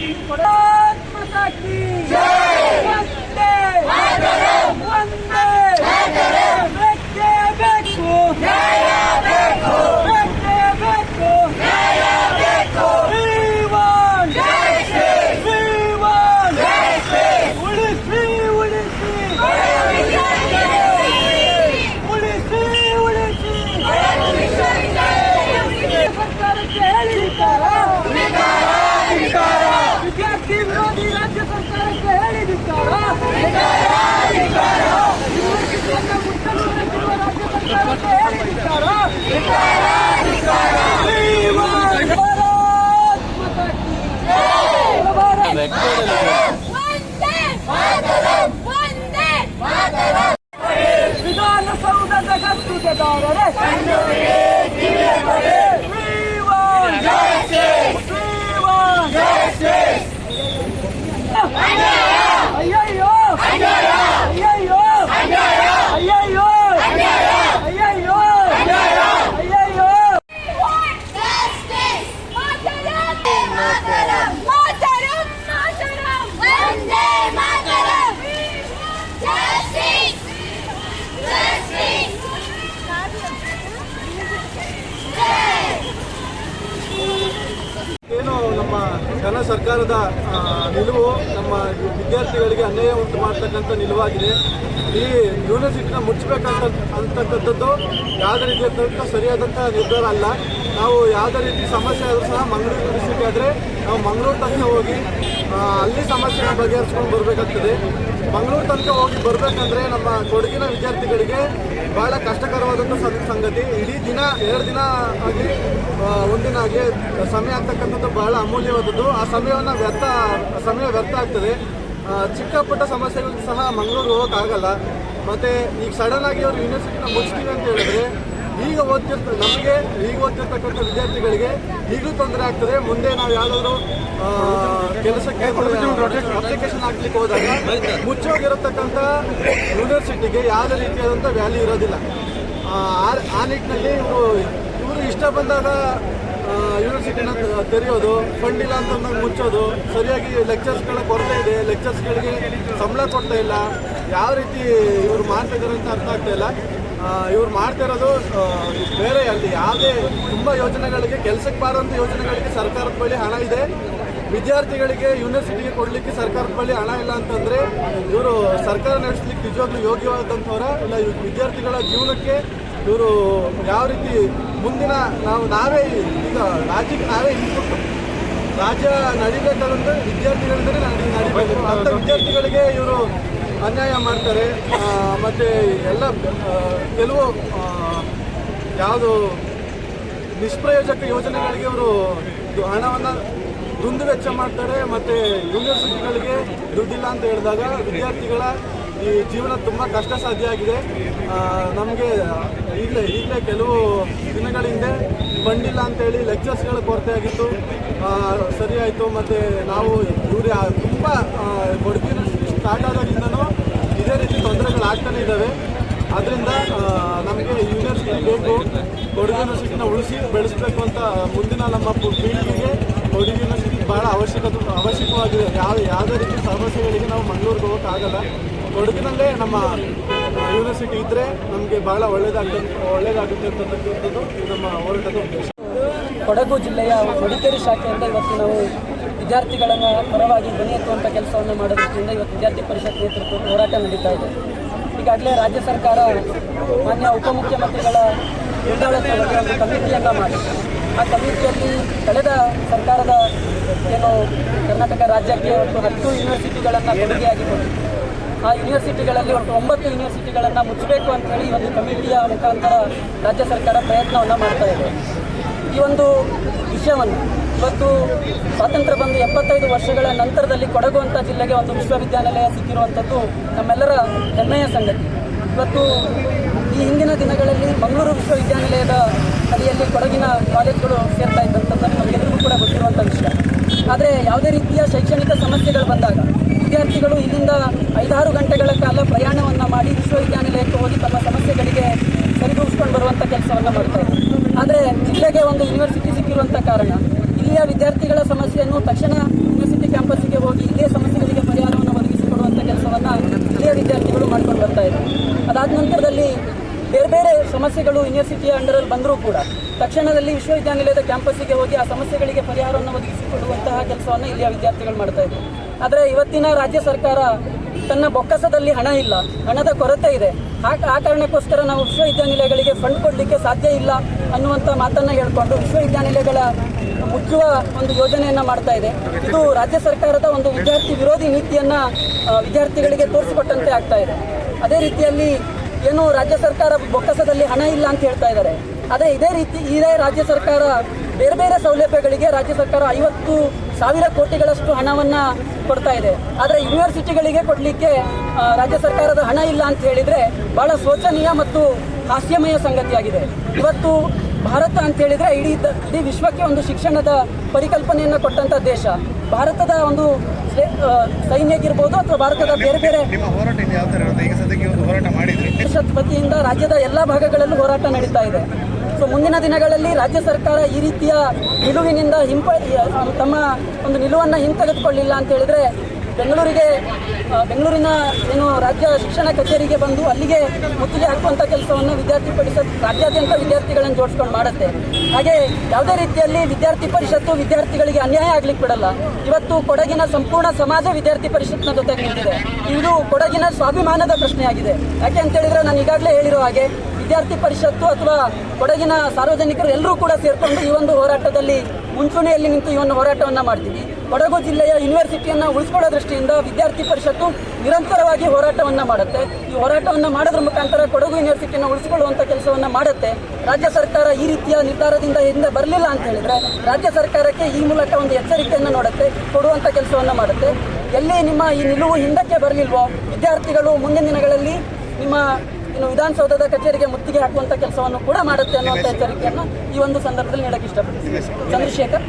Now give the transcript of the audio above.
माता की ವಿಧಾನಸೌಧದ ಗಸ್ತುದಾರರೇ We want ಸರ್ಕಾರದ ನಿಲುವು ನಮ್ಮ ವಿದ್ಯಾರ್ಥಿಗಳಿಗೆ ಅನ್ಯಾಯ ಉಂಟು ಮಾಡ್ತಕ್ಕಂಥ ನಿಲುವಾಗಿದೆ. ಈ ಯೂನಿವರ್ಸಿಟಿನ ಮುಚ್ಚಬೇಕಂತ ಅಂತಕ್ಕಂಥದ್ದು ಯಾವುದೇ ರೀತಿಯಾದಂಥ ಸರಿಯಾದಂಥ ನಿರ್ಧಾರ ಅಲ್ಲ. ನಾವು ಯಾವುದೇ ರೀತಿ ಸಮಸ್ಯೆ ಆದರೂ ಸಹ ಮಂಗಳೂರು ಯೂನಿವರ್ಸಿಟಿ ಆದರೆ ನಾವು ಮಂಗಳೂರು ತನಕ ಹೋಗಿ ಅಲ್ಲಿ ಸಮಸ್ಯೆನ ಬಗೆಹರಿಸ್ಕೊಂಡು ಬರಬೇಕಾಗ್ತದೆ. ಮಂಗಳೂರು ತನಕ ಹೋಗಿ ಬರಬೇಕಂದ್ರೆ ನಮ್ಮ ಕೊಡಗಿನ ವಿದ್ಯಾರ್ಥಿಗಳಿಗೆ ಬಹಳ ಕಷ್ಟಕರವಾದಂಥ ಸಂಗತಿ. ಇಡೀ ದಿನ, ಎರಡು ದಿನ ಆಗಿ ಒಂದಿನ ಆಗಿ ಸಮಯ ಆಗ್ತಕ್ಕಂಥದ್ದು ಬಹಳ ಅಮೂಲ್ಯವಾದದ್ದು. ಆ ಸಮಯವನ್ನು ವ್ಯರ್ಥ, ಸಮಯ ವ್ಯರ್ಥ ಆಗ್ತದೆ. ಚಿಕ್ಕ ಪುಟ್ಟ ಸಮಸ್ಯೆಗಳು ಸಹ ಮಂಗಳೂರು ಹೋಗೋಕ್ಕಾಗಲ್ಲ. ಮತ್ತು ಈಗ ಸಡನ್ ಆಗಿ ಅವರು ಯೂನಿವರ್ಸಿಟಿನ ಮುಚ್ತೀವಿ ಅಂತ ಹೇಳಿದ್ರೆ ಈಗ ಓದ್ತಿರ್ತ ನಮಗೆ ಈಗ ಓದ್ತಿರ್ತಕ್ಕಂಥ ವಿದ್ಯಾರ್ಥಿಗಳಿಗೆ ಈಗಲೂ ತೊಂದರೆ ಆಗ್ತದೆ. ಮುಂದೆ ನಾವು ಯಾವುದಾದ್ರು ಕೆಲಸಕ್ಕೆ ಅಪ್ಲಿಕೇಶನ್ ಹಾಕ್ಲಿಕ್ಕೆ ಹೋದಾಗ ಮುಚ್ಚೋಗಿರತಕ್ಕಂಥ ಯೂನಿವರ್ಸಿಟಿಗೆ ಯಾವುದೇ ರೀತಿಯಾದಂಥ ವ್ಯಾಲ್ಯೂ ಇರೋದಿಲ್ಲ. ಆ, ನಿಟ್ಟಿನಲ್ಲಿ ಇವರು ಇವರು ಇಷ್ಟ ಬಂದಾಗ ಯೂನಿವರ್ಸಿಟಿನ ತೆರೆಯೋದು ಫಂಡ್ ಇಲ್ಲ ಅಂತ ಮುಚ್ಚೋದು ಸರಿಯಾಗಿ ಲೆಕ್ಚರ್ಸ್ಗಳ ಕೊರತೆ ಇದೆ ಲೆಕ್ಚರ್ಸ್ಗಳಿಗೆ ಸಂಬಳ ಕೊಡ್ತಾ ಇಲ್ಲ ಯಾವ ರೀತಿ ಇವರು ಮಾಡ್ತಾ ಇದ್ದಾರೆ ಅಂತ ಅರ್ಥ ಆಗ್ತಾ ಇಲ್ಲ. ಇವ್ರು ಮಾಡ್ತಾ ಇರೋದು ಬೇರೆ ಅಲ್ಲಿ. ಯಾವುದೇ ತುಂಬ ಯೋಜನೆಗಳಿಗೆ, ಕೆಲಸಕ್ಕೆ ಬಾರಂಥ ಯೋಜನೆಗಳಿಗೆ ಸರ್ಕಾರದ ಬಳಿ ಹಣ ಇದೆ. ವಿದ್ಯಾರ್ಥಿಗಳಿಗೆ ಯೂನಿವರ್ಸಿಟಿಗೆ ಕೊಡಲಿಕ್ಕೆ ಸರ್ಕಾರದ ಬಳಿ ಹಣ ಇಲ್ಲ ಅಂತಂದರೆ ಇವರು ಸರ್ಕಾರ ನಡೆಸಲಿಕ್ಕೆ ನಿಜವಾಗ್ಲೂ ಯೋಗ್ಯವಾದಂಥವ್ರ ಇಲ್ಲ ವಿದ್ಯಾರ್ಥಿಗಳ ಜೀವನಕ್ಕೆ ಇವರು ಯಾವ ರೀತಿ ಮುಂದಿನ ನಾವು, ನಾವೇ ಈಗ ರಾಜ್ಯಕ್ಕೆ ನಾವೇ ಇನ್ಪುಟ್. ರಾಜ್ಯ ನಡಿಬೇಕಾದಂಥ ವಿದ್ಯಾರ್ಥಿಗಳಿಂದಲೇ ನಡಿ ನಡಿಬೇಕು. ಅಂಥ ವಿದ್ಯಾರ್ಥಿಗಳಿಗೆ ಇವರು ಅನ್ಯಾಯ ಮಾಡ್ತಾರೆ ಮತ್ತು ಎಲ್ಲ ಕೆಲವು ಯಾವುದು ನಿಷ್ಪ್ರಯೋಜಕ ಯೋಜನೆಗಳಿಗೆ ಅವರು ಹಣವನ್ನು ದುಂದು ವೆಚ್ಚ ಮಾಡ್ತಾರೆ, ಮತ್ತು ಯೂನಿವರ್ಸಿಟಿಗಳಿಗೆ ದುಡ್ಡಿಲ್ಲ ಅಂತ ಹೇಳಿದಾಗ ವಿದ್ಯಾರ್ಥಿಗಳ ಈ ಜೀವನ ತುಂಬ ಕಷ್ಟ ಸಾಧ್ಯ ಆಗಿದೆ ನಮಗೆ ಈಗಲೇ ಈಗಲೇ ಕೆಲವು ದಿನಗಳ ಹಿಂದೆ ಬಂಡಿಲ್ಲ ಅಂತೇಳಿ ಲೆಕ್ಚರ್ಸ್ಗಳ ಕೊರತೆ ಆಗಿತ್ತು. ಸರಿ ಆಯಿತು, ಮತ್ತು ನಾವು ಇವರು ತುಂಬ ಕೊಡಗಿನ ಸ್ಟಾರ್ಟ್ ಇದೇ ರೀತಿ ತೊಂದರೆಗಳಾಗ್ತಾನೆ ಇದ್ದಾವೆ. ಅದರಿಂದ ನಮಗೆ ಯೂನಿವರ್ಸಿಟಿ ಬೇಕು. ಕೊಡಗು ಯೂನಿವರ್ಸಿಟಿನ ಉಳಿಸಿ ಬೆಳೆಸಬೇಕು ಅಂತ ಮುಂದಿನ ನಮ್ಮ ಪೀಳಿಗೆಗೆ ಕೊಡಗು ಯೂನಿವರ್ಸಿಟಿ ಭಾಳ ಅವಶ್ಯಕತೆ, ಅವಶ್ಯಕವಾಗಿದೆ. ಯಾವ, ಯಾವುದೇ ರೀತಿ ಸಮಸ್ಯೆಗಳಿಗೆ ನಾವು ಮಂಗಳೂರಿಗೆ ಹೋಗೋಕ್ಕಾಗಲ್ಲ. ಕೊಡಗಿನಲ್ಲೇ ನಮ್ಮ ಯೂನಿವರ್ಸಿಟಿ ಇದ್ದರೆ ನಮಗೆ ಭಾಳ ಒಳ್ಳೆಯದಾಗ್ತದೆ ಒಳ್ಳೆಯದಾಗುತ್ತೆ ಅಂತಕ್ಕಂಥದ್ದು ನಮ್ಮ ಹೋರಾಟದ ಉದ್ದೇಶ. ಕೊಡಗು ಜಿಲ್ಲೆಯ ಮಡಿಕೇರಿ ಶಾಖೆಯಿಂದ ಇವತ್ತು ನಾವು ವಿದ್ಯಾರ್ಥಿಗಳನ್ನ ಪರವಾಗಿ ಧ್ವನಿ ಎತ್ತುವಂತ ಕೆಲಸವನ್ನು ಮಾಡೋ ದೃಷ್ಟಿಯಿಂದ ಇವತ್ತು ವಿದ್ಯಾರ್ಥಿ ಪರಿಷತ್ ನೇತೃತ್ವ ಹೋರಾಟ ನಡೀತಾ ಇದೆ. ಈಗಾಗಲೇ ರಾಜ್ಯ ಸರ್ಕಾರ ಮಾನ್ಯ ಉಪಮುಖ್ಯಮಂತ್ರಿಗಳ ಮುಂದಾಳತ್ವದಲ್ಲಿ ಒಂದು ಕಮಿಟಿಯನ್ನು ಮಾಡಿ ಆ ಕಮಿಟಿಯಲ್ಲಿ ಕಳೆದ ಸರ್ಕಾರದ ಏನು ಕರ್ನಾಟಕ ರಾಜ್ಯಕ್ಕೆ ಒಂದು ಹತ್ತು ಯೂನಿವರ್ಸಿಟಿಗಳನ್ನು ಕೊಡುಗೆಯಾಗಿ ಕೊಟ್ಟಿದೆ. ಆ ಯೂನಿವರ್ಸಿಟಿಗಳಲ್ಲಿ ಒಟ್ಟು ಒಂಬತ್ತು ಯೂನಿವರ್ಸಿಟಿಗಳನ್ನು ಮುಚ್ಚಬೇಕು ಅಂತ ಹೇಳಿ ಒಂದು ಕಮಿಟಿಯ ಮುಖಾಂತರ ರಾಜ್ಯ ಸರ್ಕಾರ ಪ್ರಯತ್ನವನ್ನು ಮಾಡ್ತಾ ಇದೆ. ಈ ಒಂದು ವಿಷಯವನ್ನು ಇವತ್ತು ಸ್ವಾತಂತ್ರ್ಯ ಬಂದು ಎಪ್ಪತ್ತೈದು ವರ್ಷಗಳ ನಂತರದಲ್ಲಿ ಕೊಡಗು ಅಂತ ಜಿಲ್ಲೆಗೆ ಒಂದು ವಿಶ್ವವಿದ್ಯಾನಿಲಯ ಸಿಕ್ಕಿರುವಂಥದ್ದು ನಮ್ಮೆಲ್ಲರ ಹೆಮ್ಮೆಯ ಸಂಗತಿ. ಇವತ್ತು ಈ ಹಿಂದಿನ ದಿನಗಳಲ್ಲಿ ಮಂಗಳೂರು ವಿಶ್ವವಿದ್ಯಾನಿಲಯದ ಅಡಿಯಲ್ಲಿ ಕೊಡಗಿನ ಕಾಲೇಜುಗಳು ಸೇರ್ತಾ ಇದ್ದಂಥದ್ದು ನಮಗೆಲ್ಲರಿಗೂ ಕೂಡ ಗೊತ್ತಿರುವಂಥ ವಿಷಯ. ಆದರೆ ಯಾವುದೇ ರೀತಿಯ ಶೈಕ್ಷಣಿಕ ಸಮಸ್ಯೆಗಳು ಬಂದಾಗ ವಿದ್ಯಾರ್ಥಿಗಳು ಇಲ್ಲಿಂದ ಐದಾರು ಗಂಟೆಗಳ ಕಾಲ ಪ್ರಯಾಣವನ್ನು ಮಾಡಿ ವಿಶ್ವವಿದ್ಯಾನಿಲಯಕ್ಕೆ ಹೋಗಿ ತಮ್ಮ ಸಮಸ್ಯೆಗಳಿಗೆ ಸರಿದೂಗಿಸ್ಕೊಂಡು ಬರುವಂಥ ಕೆಲಸವನ್ನು ಮಾಡ್ತಾರೆ ಆದರೆ ಜಿಲ್ಲೆಗೆ ಒಂದು ಯೂನಿವರ್ಸಿಟಿ ಸಿಕ್ಕಿರುವಂಥ ಕಾರಣ ಇಲ್ಲಿಯ ವಿದ್ಯಾರ್ಥಿಗಳ ಸಮಸ್ಯೆಯನ್ನು ತಕ್ಷಣ ಯೂನಿವರ್ಸಿಟಿ ಕ್ಯಾಂಪಸ್ಸಿಗೆ ಹೋಗಿ ಇಲ್ಲಿಯ ಸಮಸ್ಯೆಗಳಿಗೆ ಪರಿಹಾರವನ್ನು ಒದಗಿಸಿಕೊಡುವಂಥ ಕೆಲಸವನ್ನು ಇಲ್ಲಿಯ ವಿದ್ಯಾರ್ಥಿಗಳು ಮಾಡ್ಕೊಂಡು ಬರ್ತಾ ಇದ್ದಾರೆ. ಅದಾದ ನಂತರದಲ್ಲಿ ಬೇರೆ ಬೇರೆ ಸಮಸ್ಯೆಗಳು ಯೂನಿವರ್ಸಿಟಿಯ ಅಂಡರಲ್ಲಿ ಬಂದರೂ ಕೂಡ ತಕ್ಷಣದಲ್ಲಿ ವಿಶ್ವವಿದ್ಯಾನಿಲಯದ ಕ್ಯಾಂಪಸ್ಸಿಗೆ ಹೋಗಿ ಆ ಸಮಸ್ಯೆಗಳಿಗೆ ಪರಿಹಾರವನ್ನು ಒದಗಿಸಿಕೊಡುವಂತಹ ಕೆಲಸವನ್ನು ಇಲ್ಲಿಯ ವಿದ್ಯಾರ್ಥಿಗಳು ಮಾಡ್ತಾ ಇದ್ದಾರೆ. ಆದರೆ ಇವತ್ತಿನ ರಾಜ್ಯ ಸರ್ಕಾರ ತನ್ನ ಬೊಕ್ಕಸದಲ್ಲಿ ಹಣ ಇಲ್ಲ, ಹಣದ ಕೊರತೆ ಇದೆ. ಆ ಆ ಕಾರಣಕ್ಕೋಸ್ಕರ ನಾವು ವಿಶ್ವವಿದ್ಯಾನಿಲಯಗಳಿಗೆ ಫಂಡ್ ಕೊಡಲಿಕ್ಕೆ ಸಾಧ್ಯ ಇಲ್ಲ ಅನ್ನುವಂಥ ಮಾತನ್ನು ಹೇಳಿಕೊಂಡು ವಿಶ್ವವಿದ್ಯಾನಿಲಯಗಳ ಮುಚ್ಚುವ ಒಂದು ಯೋಜನೆಯನ್ನು ಮಾಡ್ತಾ ಇದೆ. ಇದು ರಾಜ್ಯ ಸರ್ಕಾರದ ಒಂದು ವಿದ್ಯಾರ್ಥಿ ವಿರೋಧಿ ನೀತಿಯನ್ನು ವಿದ್ಯಾರ್ಥಿಗಳಿಗೆ ತೋರಿಸಿಕೊಟ್ಟಂತೆ ಆಗ್ತಾ ಇದೆ. ಅದೇ ರೀತಿಯಲ್ಲಿ ಏನು ರಾಜ್ಯ ಸರ್ಕಾರ ಬೊಕ್ಕಸದಲ್ಲಿ ಹಣ ಇಲ್ಲ ಅಂತ ಹೇಳ್ತಾ ಇದ್ದಾರೆ. ಅದೇ ಇದೇ ರೀತಿ, ಇದೇ ರಾಜ್ಯ ಸರ್ಕಾರ ಬೇರೆ ಬೇರೆ ಸೌಲಭ್ಯಗಳಿಗೆ ರಾಜ್ಯ ಸರ್ಕಾರ ಐವತ್ತು ಸಾವಿರ ಕೋಟಿಗಳಷ್ಟು ಹಣವನ್ನ ಕೊಡ್ತಾ ಇದೆ. ಆದರೆ ಯೂನಿವರ್ಸಿಟಿಗಳಿಗೆ ಕೊಡಲಿಕ್ಕೆ ರಾಜ್ಯ ಸರ್ಕಾರದ ಹಣ ಇಲ್ಲ ಅಂತ ಹೇಳಿದ್ರೆ ಬಹಳ ಶೋಚನೀಯ ಮತ್ತು ಹಾಸ್ಯಮಯ ಸಂಗತಿಯಾಗಿದೆ. ಇವತ್ತು ಭಾರತ ಅಂತ ಹೇಳಿದ್ರೆ ಇಡೀ ಇಡೀ ವಿಶ್ವಕ್ಕೆ ಒಂದು ಶಿಕ್ಷಣದ ಪರಿಕಲ್ಪನೆಯನ್ನು ಕೊಟ್ಟಂತ ದೇಶ. ಭಾರತದ ಒಂದು ಸೈನ್ಯಗಿರ್ಬೋದು ಸೈನ್ಯಕ್ಕಿರ್ಬೋದು ಅಥವಾ ಭಾರತದ ಬೇರೆ ಬೇರೆ ವತಿಯಿಂದ ರಾಜ್ಯದ ಎಲ್ಲ ಭಾಗಗಳಲ್ಲೂ ಹೋರಾಟ ನಡೀತಾ ಇದೆ. ಸೊ ಮುಂದಿನ ದಿನಗಳಲ್ಲಿ ರಾಜ್ಯ ಸರ್ಕಾರ ಈ ರೀತಿಯ ನಿಲುವಿನಿಂದ ಹಿಂಪ ತಮ್ಮ ಒಂದು ನಿಲುವನ್ನು ಹಿಂತೆಗೆದುಕೊಳ್ಳಿಲ್ಲ ಅಂತ ಹೇಳಿದ್ರೆ ಬೆಂಗಳೂರಿಗೆ ಬೆಂಗಳೂರಿನ ಏನು ರಾಜ್ಯ ಶಿಕ್ಷಣ ಕಚೇರಿಗೆ ಬಂದು ಅಲ್ಲಿಗೆ ಮುತ್ತಿಗೆ ಹಾಕುವಂಥ ಕೆಲಸವನ್ನು ವಿದ್ಯಾರ್ಥಿ ಪರಿಷತ್ ರಾಜ್ಯಾದ್ಯಂತ ವಿದ್ಯಾರ್ಥಿಗಳನ್ನು ಜೋಡಿಸ್ಕೊಂಡು ಮಾಡುತ್ತೆ. ಹಾಗೆ ಯಾವುದೇ ರೀತಿಯಲ್ಲಿ ವಿದ್ಯಾರ್ಥಿ ಪರಿಷತ್ತು ವಿದ್ಯಾರ್ಥಿಗಳಿಗೆ ಅನ್ಯಾಯ ಆಗ್ಲಿಕ್ಕೆ ಬಿಡಲ್ಲ. ಇವತ್ತು ಕೊಡಗಿನ ಸಂಪೂರ್ಣ ಸಮಾಜ ವಿದ್ಯಾರ್ಥಿ ಪರಿಷತ್ನ ಜೊತೆಗೆ ನಿಂತಿದೆ. ಇದು ಕೊಡಗಿನ ಸ್ವಾಭಿಮಾನದ ಪ್ರಶ್ನೆಯಾಗಿದೆ. ಯಾಕೆ ಅಂತ ಹೇಳಿದ್ರೆ ನಾನು ಈಗಾಗಲೇ ಹೇಳಿರೋ ಹಾಗೆ ವಿದ್ಯಾರ್ಥಿ ಪರಿಷತ್ತು ಅಥವಾ ಕೊಡಗಿನ ಸಾರ್ವಜನಿಕರು ಎಲ್ಲರೂ ಕೂಡ ಸೇರ್ಕೊಂಡು ಈ ಒಂದು ಹೋರಾಟದಲ್ಲಿ ಮುಂಚೂಣಿಯಲ್ಲಿ ನಿಂತು ಈ ಒಂದು ಹೋರಾಟವನ್ನು ಮಾಡ್ತೀವಿ. ಕೊಡಗು ಜಿಲ್ಲೆಯ ಯೂನಿವರ್ಸಿಟಿಯನ್ನು ಉಳಿಸ್ಕೊಳ್ಳೋ ದೃಷ್ಟಿಯಿಂದ ವಿದ್ಯಾರ್ಥಿ ಪರಿಷತ್ತು ನಿರಂತರವಾಗಿ ಹೋರಾಟವನ್ನು ಮಾಡುತ್ತೆ. ಈ ಹೋರಾಟವನ್ನು ಮಾಡೋದ್ರ ಮುಖಾಂತರ ಕೊಡಗು ಯೂನಿವರ್ಸಿಟಿಯನ್ನು ಉಳಿಸಿಕೊಳ್ಳುವಂಥ ಕೆಲಸವನ್ನು ಮಾಡುತ್ತೆ. ರಾಜ್ಯ ಸರ್ಕಾರ ಈ ರೀತಿಯ ನಿರ್ಧಾರದಿಂದ ಹಿಂದೆ ಬರಲಿಲ್ಲ ಅಂತ ಹೇಳಿದ್ರೆ ರಾಜ್ಯ ಸರ್ಕಾರಕ್ಕೆ ಈ ಮೂಲಕ ಒಂದು ಎಚ್ಚರಿಕೆಯನ್ನು ನೋಡುತ್ತೆ ಕೊಡುವಂಥ ಕೆಲಸವನ್ನು ಮಾಡುತ್ತೆ. ಎಲ್ಲಿ ನಿಮ್ಮ ಈ ನಿಲುವು ಹಿಂದಕ್ಕೆ ಬರಲಿಲ್ವೋ, ವಿದ್ಯಾರ್ಥಿಗಳು ಮುಂದಿನ ದಿನಗಳಲ್ಲಿ ನಿಮ್ಮ ಇನ್ನು ವಿಧಾನಸೌಧದ ಕಚೇರಿಗೆ ಮುತ್ತಿಗೆ ಹಾಕುವಂತ ಕೆಲಸವನ್ನು ಕೂಡ ಮಾಡುತ್ತೆ ಅನ್ನುವಂಥ ಎಚ್ಚರಿಕೆಯನ್ನು ಈ ಒಂದು ಸಂದರ್ಭದಲ್ಲಿ ನೀಡಕ್ಕೆ ಇಷ್ಟಪಡ್ತೀನಿ. ಚಂದ್ರಶೇಖರ್